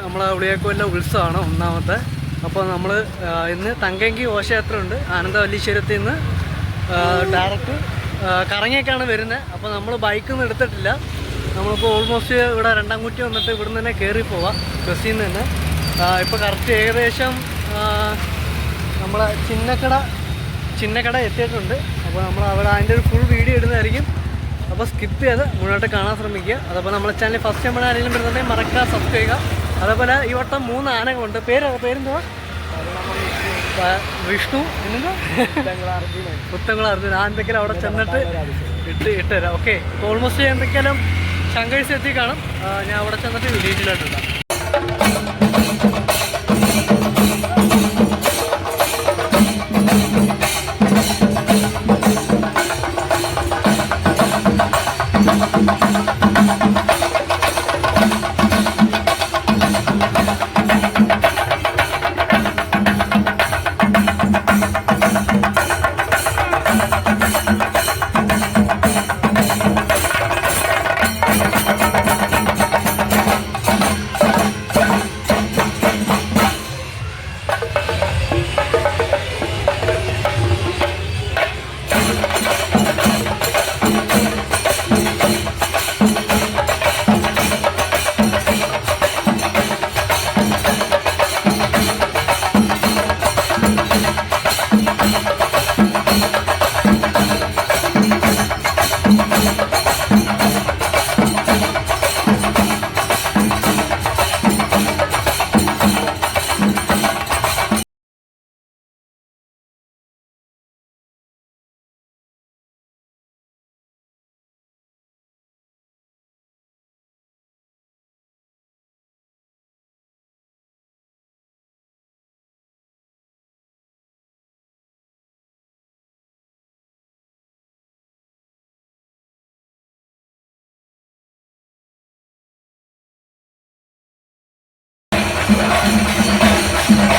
നമ്മളെ ഉളിയക്കോലിലെ ഉത്സവമാണ് ഒന്നാമത്തെ? അപ്പോൾ നമ്മൾ ഇന്ന് തങ്കങ്കി ഘോഷയാത്ര ഉണ്ട് ആനന്ദവല്ലീശ്വരത്തിൽ നിന്ന് ഡയറക്റ്റ് കറങ്ങിയൊക്കെയാണ് വരുന്നത്. അപ്പോൾ നമ്മൾ ബൈക്കിൽ നിന്ന് എടുത്തിട്ടില്ല. നമ്മളിപ്പോൾ ഓൾമോസ്റ്റ് ഇവിടെ രണ്ടാം കുറ്റി വന്നിട്ട് ഇവിടെ നിന്ന് തന്നെ കയറി പോവാം ബസ്സിൽ നിന്ന് തന്നെ. ഇപ്പോൾ കറക്റ്റ് ഏകദേശം നമ്മളെ ചിന്നക്കട ചിന്നക്കട എത്തിയിട്ടുണ്ട്. അപ്പോൾ നമ്മൾ അവിടെ അതിന്റെ ഒരു ഫുൾ വീഡിയോ ഇടുന്നതായിരിക്കും. അപ്പോൾ സ്കിപ്പ് ചെയ്ത് മുന്നോട്ട് കാണാൻ ശ്രമിക്കുക. അതേപോലെ നമ്മളെ ചാനൽ ഫസ്റ്റ് നമ്മൾ ആരെങ്കിലും വരുന്നുണ്ടെങ്കിൽ മറക്കാൻ സബ്സ്ക്രൈബ് ചെയ്യുക. അതേപോലെ ഈ വട്ടം മൂന്ന് ആനകളുണ്ട് പേര് പേരെന്തുവാ? വിഷ്ണു. പുത്തങ്കുള അർജുന ആ എന്തെങ്കിലും അവിടെ ചെന്നിട്ട് ഇട്ട് ഇട്ടുതരാം ഓക്കെ ഓൾമോസ്റ്റ് എന്തൊക്കെയാലും ശങ്കേഴ്സ് എത്തി കാണും. ഞാൻ അവിടെ ചെന്നിട്ട് ഡീറ്റെയിൽ ആയിട്ടുണ്ട്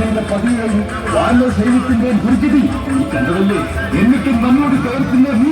ഈശ്വരനായതിന്റെ പതിവുകളും വാനോ സൈന്യത്തിന്റെ ദുർഗതി ഈ കണ്ടതല്ലേ എന്നിട്ടും നമ്മോട് ചേർക്കുന്ന നീ